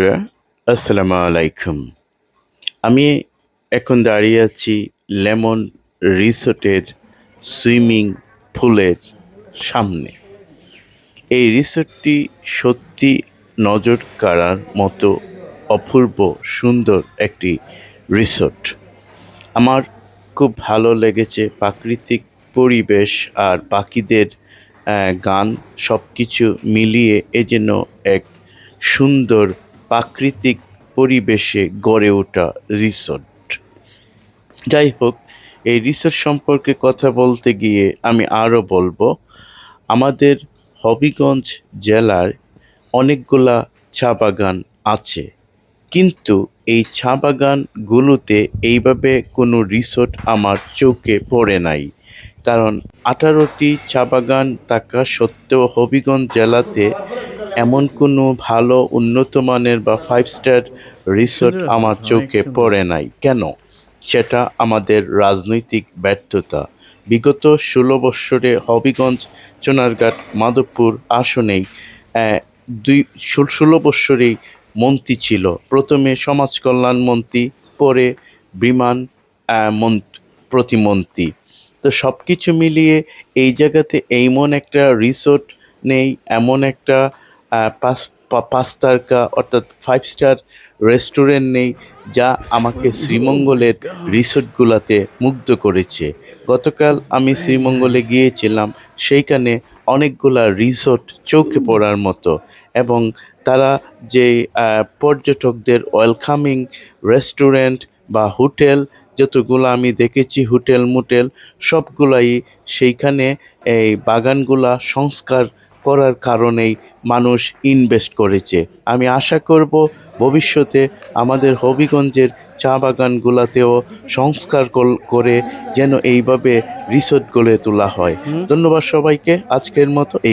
রা, আসসালামু আলাইকুম। আমি এখন দাঁড়িয়ে আছি লেমন রিসোর্টের সুইমিং পুলের সামনে। এই রিসোর্টটি সত্যি নজর কাড়ার মতো অপূর্ব সুন্দর একটি রিসোর্ট। আমার খুব ভালো লেগেছে প্রাকৃতিক পরিবেশ আর পাখিদের গান সব কিছু মিলিয়ে এ যেন এক সুন্দর প্রাকৃতিক পরিবেশে গড়ে ওঠা রিসোর্ট। যাই হোক, এই রিসোর্ট সম্পর্কে কথা বলতে গিয়ে আমি আরও বলব, আমাদের হবিগঞ্জ জেলার অনেকগুলা চা বাগান আছে। কিন্তু এই চা বাগানগুলোতে এইভাবে কোনো রিসোর্ট আমার চোখে পড়ে নাই। কারণ আঠারোটি চা বাগান থাকা সত্ত্বেও হবিগঞ্জ জেলাতে এমন কোনো ভালো উন্নত মানের বা ফাইভ স্টার রিসোর্ট আমার চোখে পড়ে নাই। কেন? সেটা আমাদের রাজনৈতিক ব্যর্থতা। বিগত ষোলো বৎসরে হবিগঞ্জ চুনারঘাট মাধবপুর আসনেই দুই ষোল- বৎসরেই মন্ত্রী ছিল। প্রথমে সমাজ কল্যাণ মন্ত্রী পরে বিমান প্রতিমন্ত্রী। তো সব কিছু মিলিয়ে এই জায়গাতে এমন একটা রিসোর্ট নেই এমন একটা পাঁচ তারকা অর্থাৎ ফাইভ স্টার রেস্টুরেন্ট নেই যা আমাকে শ্রীমঙ্গলের রিসোর্টগুলোতে মুগ্ধ করেছে। গতকাল আমি শ্রীমঙ্গলে গিয়েছিলাম, সেইখানে অনেকগুলা রিসোর্ট চোখে পড়ার মতো এবং তারা যে পর্যটকদের ওয়েলকামিং রেস্টুরেন্ট বা হোটেল, যতগুলো আমি দেখেছি হোটেল মোটেল, সবগুলাই সেইখানে এই বাগানগুলা সংস্কার করার কারণেই মানুষ ইনভেস্ট করেছে। আমি আশা করব ভবিষ্যতে আমাদের হবিগঞ্জের চা বাগানগুলাতেও সংস্কার করে যেন এইভাবে রিসোর্ট গড়ে তোলা হয়। ধন্যবাদ সবাইকে। আজকের মতো এই